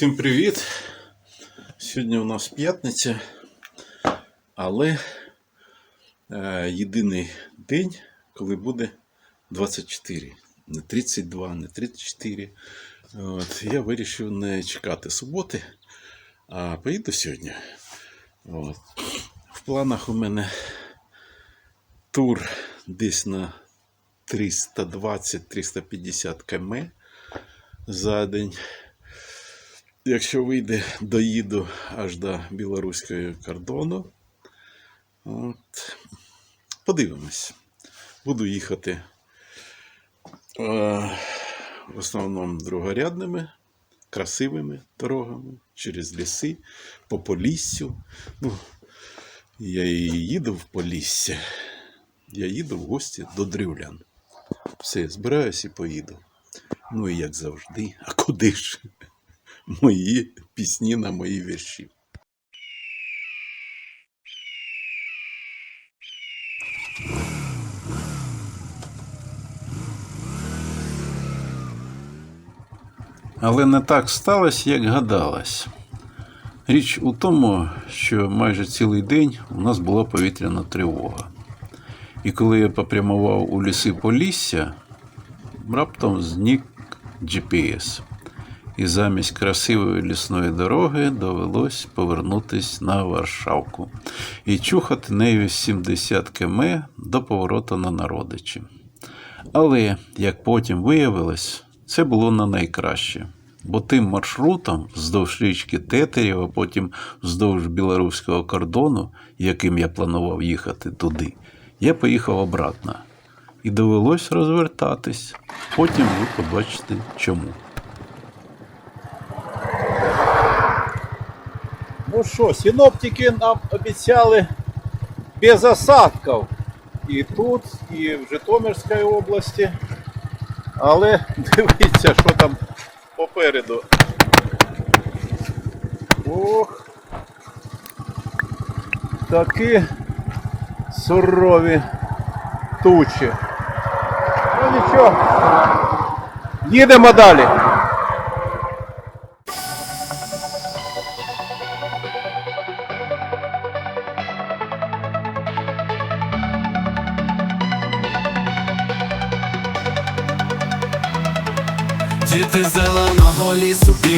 Всім привіт! Сьогодні у нас п'ятниця, але е, єдиний день, коли буде 24, не 32, не 34. От, я вирішив не чекати суботи, а поїду сьогодні. От. В планах у мене тур десь на 320-350 км за день. Якщо вийде, доїду аж до білоруського кордону. От. Подивимось. Буду їхати е, в основному другорядними, красивими дорогами через ліси, по Поліссю. Ну, я і їду в Полісся. Я їду в гості до дрівлян. Все, збираюсь і поїду. Ну і як завжди, а куди ж? Мої пісні на мої вірші. Але не так сталося, як гадалось. Річ у тому, що майже цілий день у нас була повітряна тривога. І коли я попрямував у ліси Полісся, раптом зник GPS. І замість красивої лісної дороги довелось повернутись на Варшавку і чухати нею 70 км до повороту на народичі. Але, як потім виявилось, це було не найкраще. Бо тим маршрутом вздовж річки Тетерів, а потім вздовж білоруського кордону, яким я планував їхати туди, я поїхав обратно. І довелось розвертатись. Потім ви побачите чому. Ну що, синоптики нам обіцяли без осадків. І тут, і в Житомирській області. Але дивіться, що там попереду. Ох. Такі сурові тучі. Ну нічого. Їдемо далі.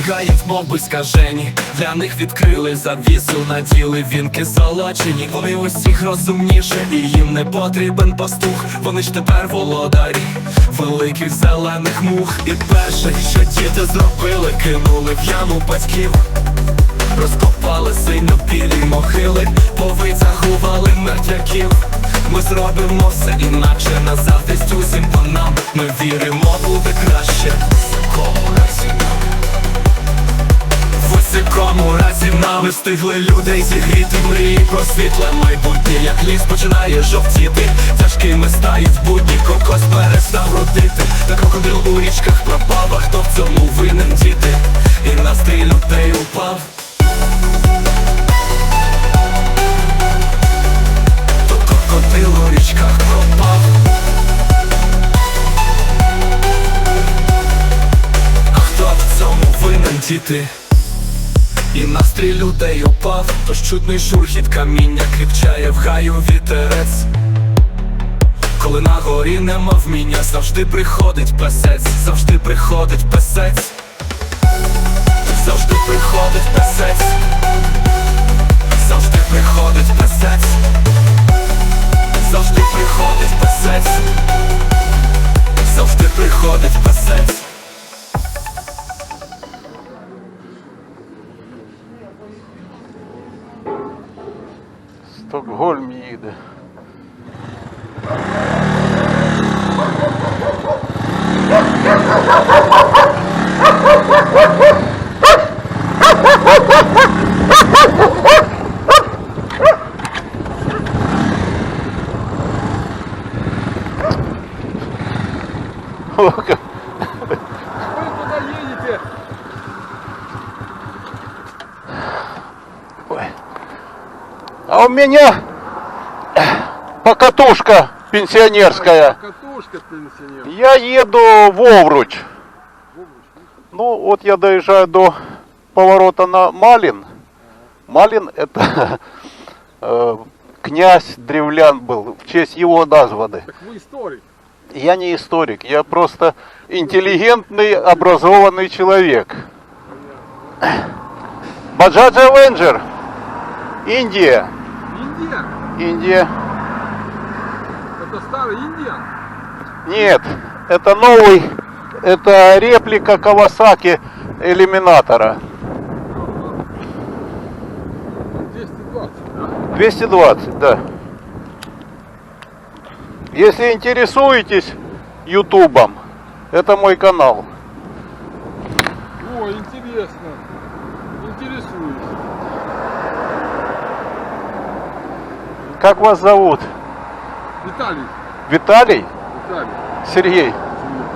Бігають, мов би скажені. Для них відкрили завісу, наділи вінки золочені Вони усіх розумніше і їм не потрібен пастух. Вони ж тепер володарі великих зелених мух. І перше, що діти зробили, кинули в яму батьків. Розкопали синьо білі могили, повицягували мертвяків. Ми зробимо все інакше, на завтрасть усім по нам Ми віримо, буде краще в усякому разі нами встигли людей зігріти мрії про світле майбутнє, як ліс починає жовтіти, тяжкими стають будні, кокос перестав родити, та крокодил у річках пропав, а хто в цьому винен діти, і настрій людей упав. То у річках пропав. А хто в цьому винен діти? І настрій людей упав, тож чутний шурхіт каміння кріпчає в гаю вітерець. Коли на горі нема вміння, завжди приходить песець, завжди приходить песець, завжди приходить песець, завжди приходить песець, завжди приходить песець, завжди приходить песець. Стокгольм їде. А у меня покатушка пенсионерская. Катушка пенсионер. Я еду в Овруч. Ну, вот я доезжаю до поворота на Малин. Малин это э, князь древлян был, в честь его названы. Так вы историк. Я не историк, я просто интеллигентный, образованный человек. Баджадж Авенджер. Индия. Индия? Индия. Это старый Индия? Нет, это новый, это реплика Кавасаки Элиминатора. 220, да? 220, да. Если интересуетесь Ютубом, это мой канал. О, интересно. Интересуюсь. Как вас зовут? Виталий. Виталий? Виталий. Сергей?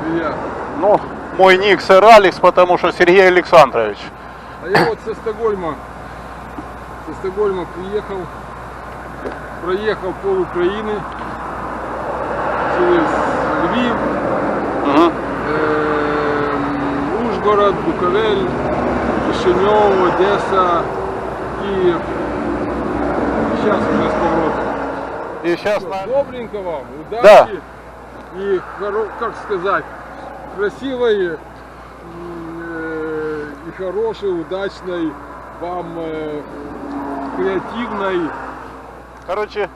Приятно. Ну, мой ник сэр Алекс, потому что Сергей Александрович. А я вот со Стокгольма, со Стокгольма приехал, проехал пол Украины через Львив, Мгм. эм, Ужгород, Буковель, Кишинев, Одесса, Киев. Сейчас уже с поворотом. И сейчас Добренько вам, удачи Да. И, как сказать, красивой э, и хорошей, удачной вам э, креативной. короче,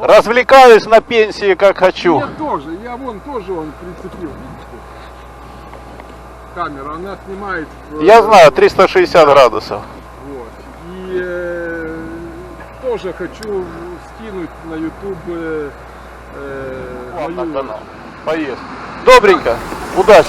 развлекаюсь на пенсии как хочу. Я тоже, я вон тоже он прицепил, видите? Камера, она снимает. э, Я знаю, 360 градусов. Вот. И э, тоже хочу скинуть на YouTube э, э, Мою- канал. Поездку. Добренько. Удачи.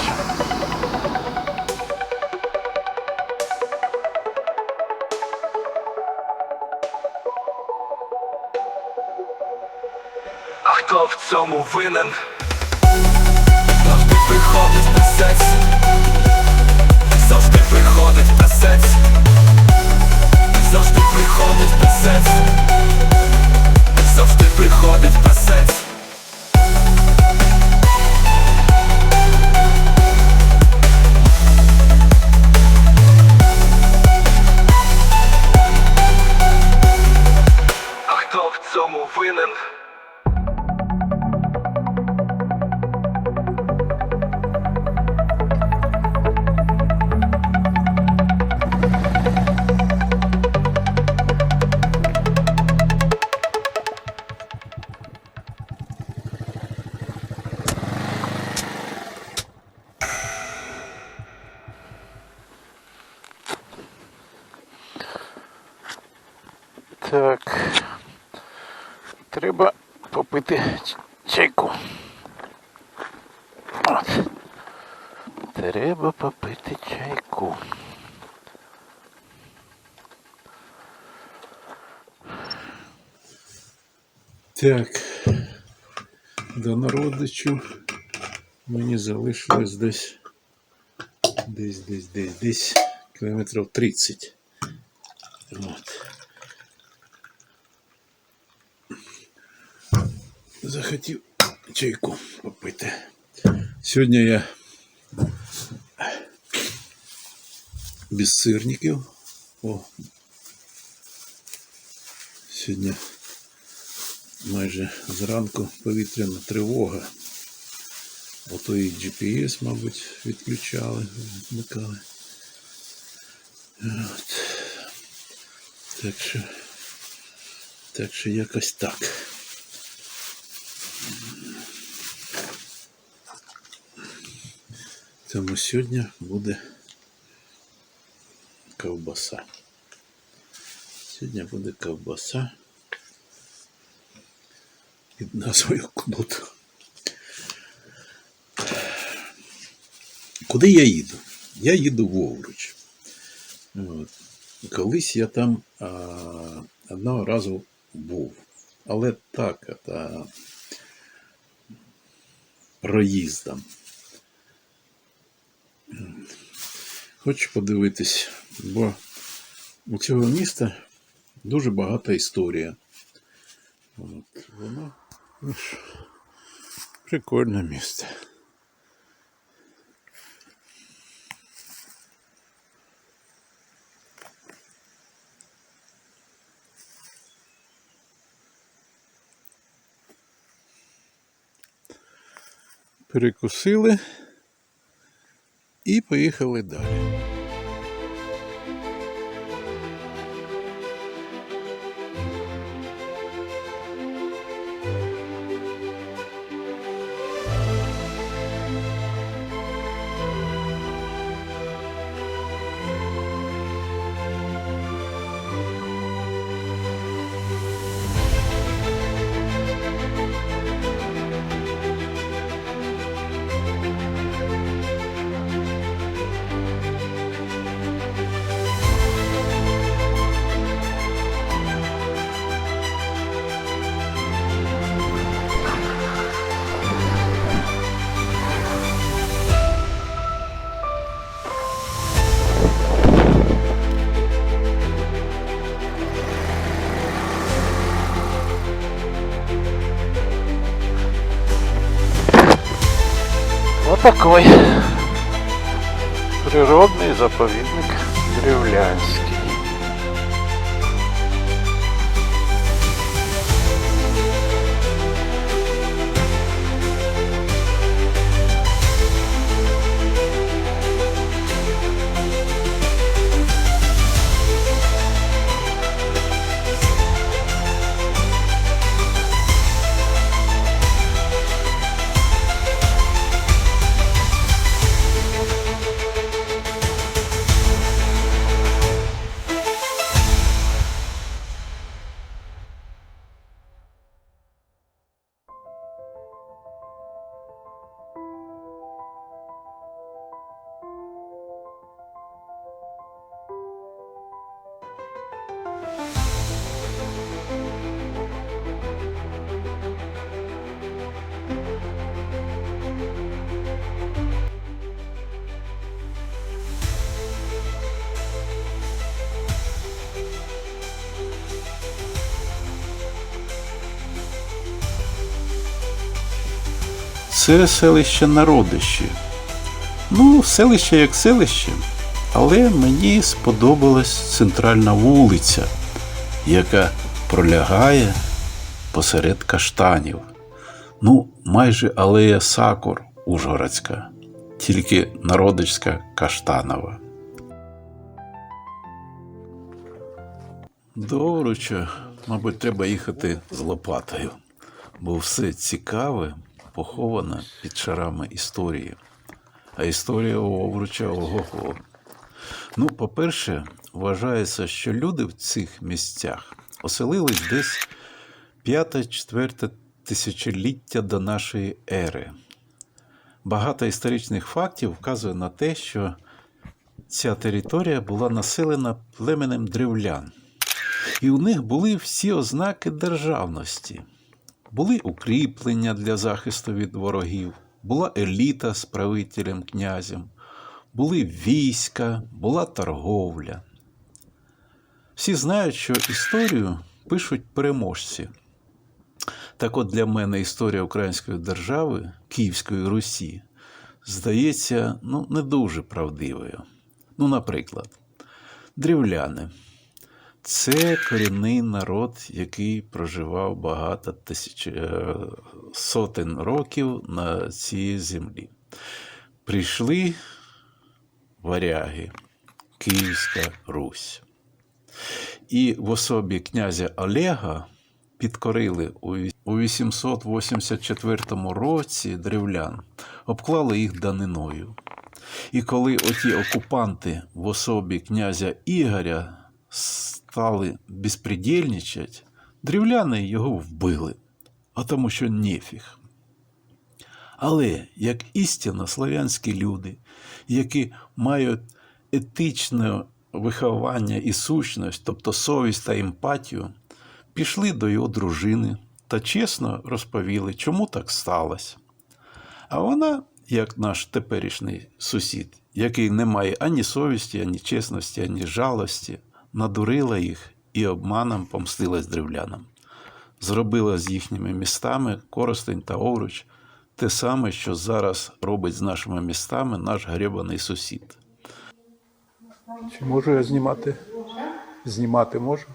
А хто в цьому винен? Завжди приходить писець Завжди приходить писець Завжди приходить писець Завжди приходить писець попити чайку. От. Треба попити чайку. Так, до народичів мені залишилось десь, десь, десь, десь, десь кілометрів 30. Захотів чайку попити. Сьогодні я без сирників. О. Сьогодні майже зранку повітряна тривога. Ото і GPS, мабуть, відключали, вмикали. От. Так що, так що якось так. Тому сьогодні буде ковбаса. Сьогодні буде ковбаса під назвою Кнут. Куди я їду? Я їду в Овруч. От. Колись я там а, одного разу був. Але так, та, проїздом. Хочу подивитись, бо у цього міста дуже багата історія. От, Воно прикольне місто. Перекусили і поїхали далі. Такой природный заповедник Древлянский. Це селище Народище. Ну, селище як селище, але мені сподобалась центральна вулиця, яка пролягає посеред каштанів. Ну, майже алея Сакур Ужгородська, тільки народицька каштанова. До Овруча, мабуть, треба їхати з Лопатою, бо все цікаве поховане під шарами історії. А історія у Овруча ого-го. Ну, по-перше, вважається, що люди в цих місцях оселились десь 5-4 тисячоліття до нашої ери. Багато історичних фактів вказує на те, що ця територія була населена племенем древлян, і у них були всі ознаки державності. Були укріплення для захисту від ворогів, була еліта з правителем князем, були війська, була торговля. Всі знають, що історію пишуть переможці. Так от для мене історія Української держави, Київської Русі, здається, ну, не дуже правдивою. Ну, наприклад, древляни. Це корінний народ, який проживав багато тисяч е, сотень років на цій землі. Прийшли варяги, Київська Русь. І в особі князя Олега підкорили у у 884 році древлян, обклали їх даниною. І коли оті окупанти в особі князя Ігоря стали безпредельничать, древляни його вбили, а тому що нефіг. Але як істинно славянські люди, які мають етичне виховання і сущність, тобто совість та емпатію, пішли до його дружини та чесно розповіли, чому так сталося. А вона, як наш теперішній сусід, який не має ані совісті, ані чесності, ані жалості, надурила їх і обманом помстилась древлянам. Зробила з їхніми містами Коростень та Овруч те саме, що зараз робить з нашими містами наш гребаний сусід. Чи можу я знімати? Знімати можу?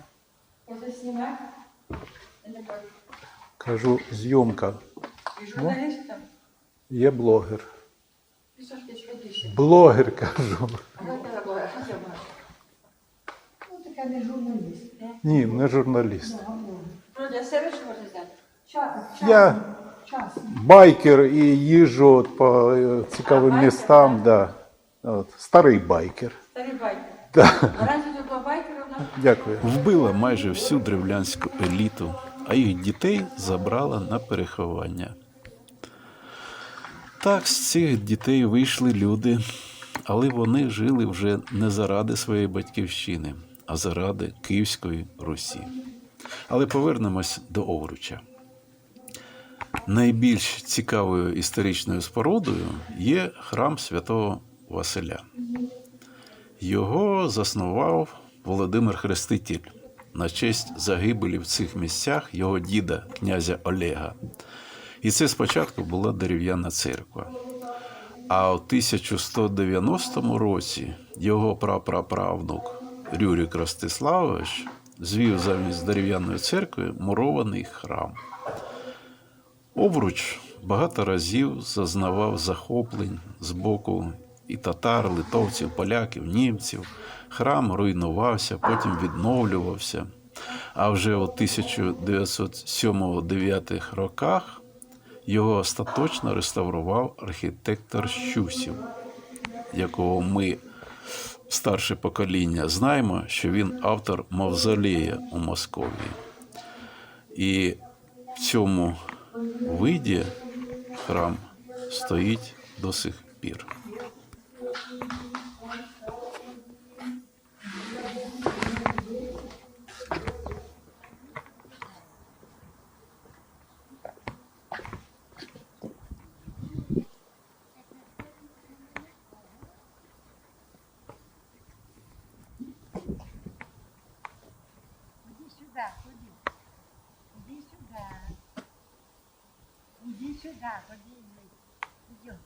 Кажу, зйомка. Журналистам? Є блогер. Блогер кажу. А як тебе була? Що це була? Не журналіст. не? Ні, не журналіст. Для себе що можна взяти? Час. Я Час. байкер і їжджу от по е, цікавим містам. Да. От, старий байкер. Старий байкер. Да. Раніше нас? Дякую. Вбила майже всю древлянську еліту, а їх дітей забрала на переховання. Так, з цих дітей вийшли люди, але вони жили вже не заради своєї батьківщини, а заради Київської Русі. Але повернемось до Овруча. Найбільш цікавою історичною спорудою є храм святого Василя. Його заснував Володимир Хреститель на честь загибелі в цих місцях його діда, князя Олега. І це спочатку була дерев'яна церква. А у 1190 році його прапраправнук Рюрік Ростиславович звів замість дерев'яної церкви мурований храм. Овруч багато разів зазнавав захоплень з боку і татар, литовців, поляків, німців. Храм руйнувався, потім відновлювався. А вже у 1907-9 роках його остаточно реставрував архітектор Щусів, якого ми, старше покоління, знаємо, що він автор мавзолея у Московії. І в цьому виді храм стоїть до сих пір. Сюда, ходи. Идем.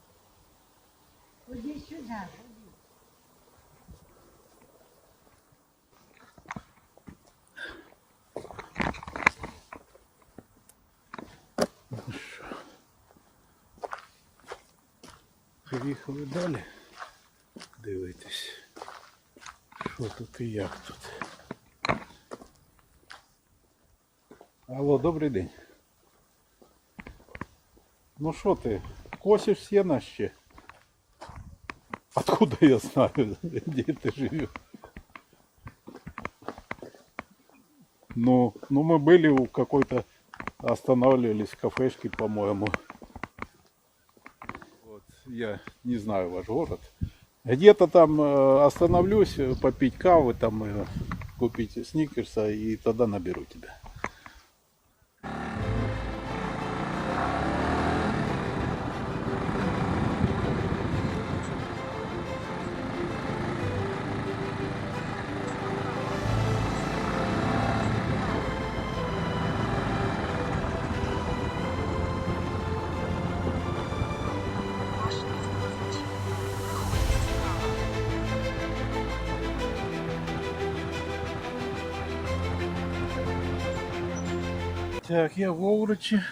Иди сюда, ходи. Поїхали далі. Дивитись, що тут і як тут. Алло, добрий день. Ну що ти, косиш сено ще? Откуда я знаю, где ты живешь? Ну, ну мы были у какой-то, останавливались в кафешке, по-моему. Вот, я не знаю ваш город. Где-то там э, остановлюсь, э, попить кавы, там э, купить сникерса и тогда наберу тебя. Так, я в Овручі.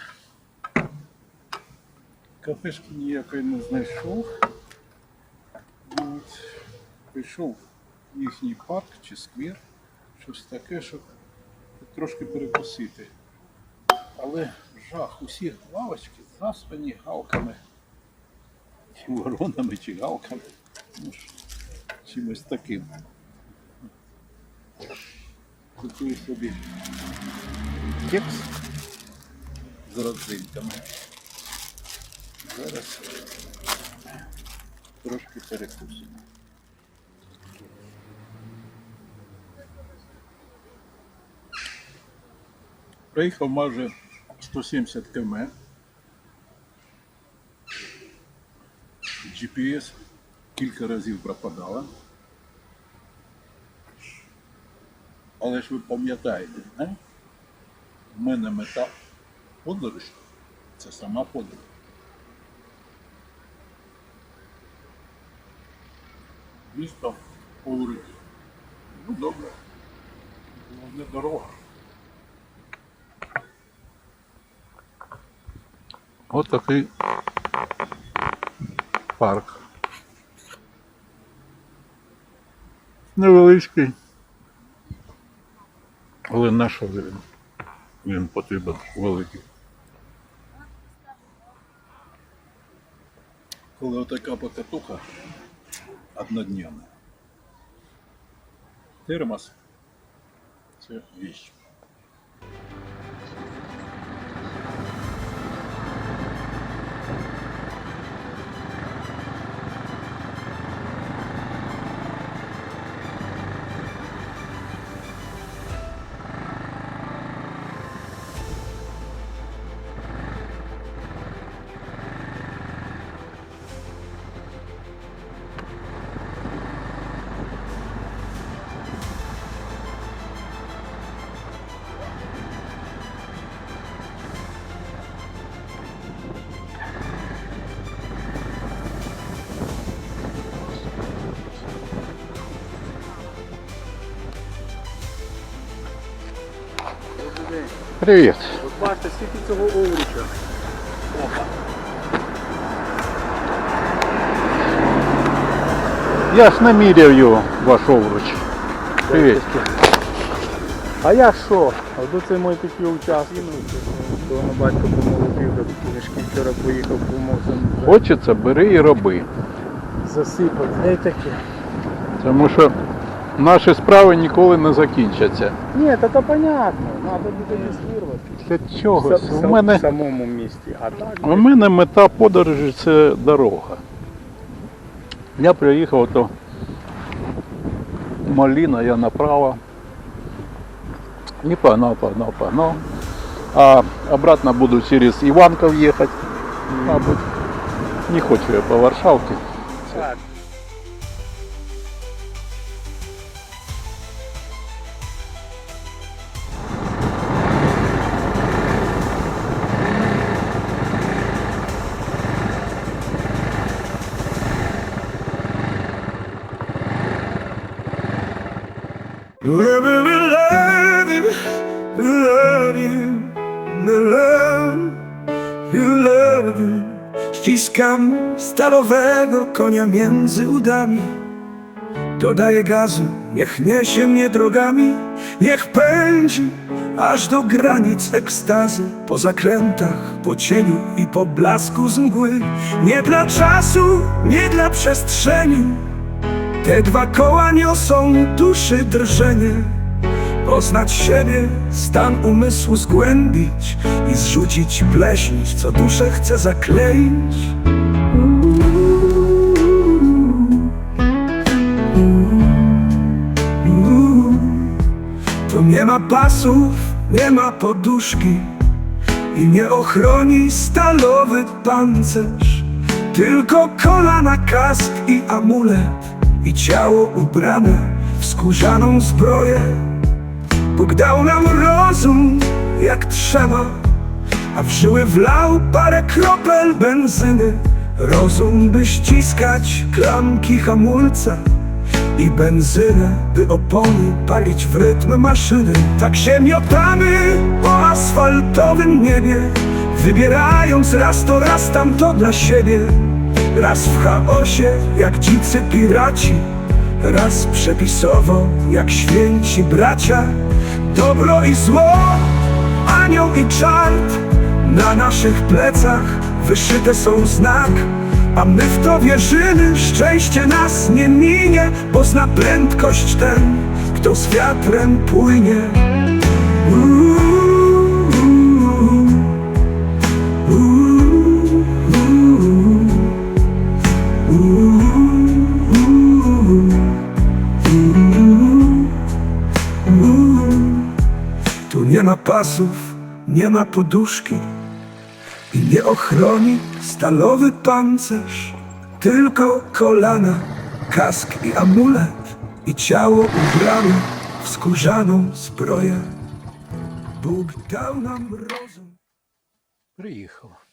Кафешки ніякої не знайшов. От. Прийшов в їхній парк чи сквер. Щось таке, щоб трошки перекусити. Але жах, усі лавочки заспані галками. Чи воронами, чи галками. Ну, чимось таким. Купую собі кекс з родзинками. Зараз трошки перекусимо. Проїхав майже 170 км. GPS кілька разів пропадала. Але ж ви пам'ятаєте, не? У мене мета подорож. Це сама подорож. Місто говорить. Ну добре. Головне дорога. От такий парк. Невеличкий. Але нашого він? Він потрібен великий. Коли отака покатуха однодневна. Термос це віщ. Привіт. От бачите, скільки цього овруча. Я ж наміряв його, ваш овруч. Привіт. А я що? А тут це мої такі участки. То на батько помолотив, до книжки вчора поїхав, помог Хочеться, бери і роби. засипати. Не таке. Тому що наші справи ніколи не закінчаться. Ні, то понятно. Треба буде інвестувати. Для чого? У мене, В самому місті. А так, у мене мета подорожі це дорога. Я приїхав то Маліна, я направо. І погнав, погнав, погнав. А обратно буду через Иванков ехать. Мабуть. Не хочу я по Варшавке. Stalowego konia między udami. Dodaję gazu, niech niesie mnie drogami Niech pędzi aż do granic ekstazy. Po zakrętach, po cieniu i po blasku z mgły. Nie dla czasu, nie dla przestrzeni. Te dwa koła niosą duszy drżenie. Poznać siebie, stan umysłu zgłębić I zrzucić pleśń, co duszę chce zakleić nie ma pasów, nie ma poduszki I nie ochroni stalowy pancerz. Tylko kolana, kask i amulet I ciało ubrane w skórzaną zbroję. Bóg dał nam rozum jak trzeba A w żyły wlał parę kropel benzyny. Rozum by ściskać klamki hamulca i benzynę, by opony palić w rytm maszyny. Tak się miotamy po asfaltowym niebie Wybierając raz to raz tamto dla siebie. Raz w chaosie jak dzicy piraci Raz przepisowo jak święci bracia. Dobro i zło, anioł i czart Na naszych plecach wyszyte są znak a my w to wierzymy, szczęście nas nie minie Bo zna prędkość ten, kto z wiatrem płynie. Tu nie ma pasów, nie ma poduszki i nie ochroni stalowy pancerz, tylko kolana, kask i amulet i ciało ubrane w skórzaną zbroję. Bóg dał nam rozum. Приїхав.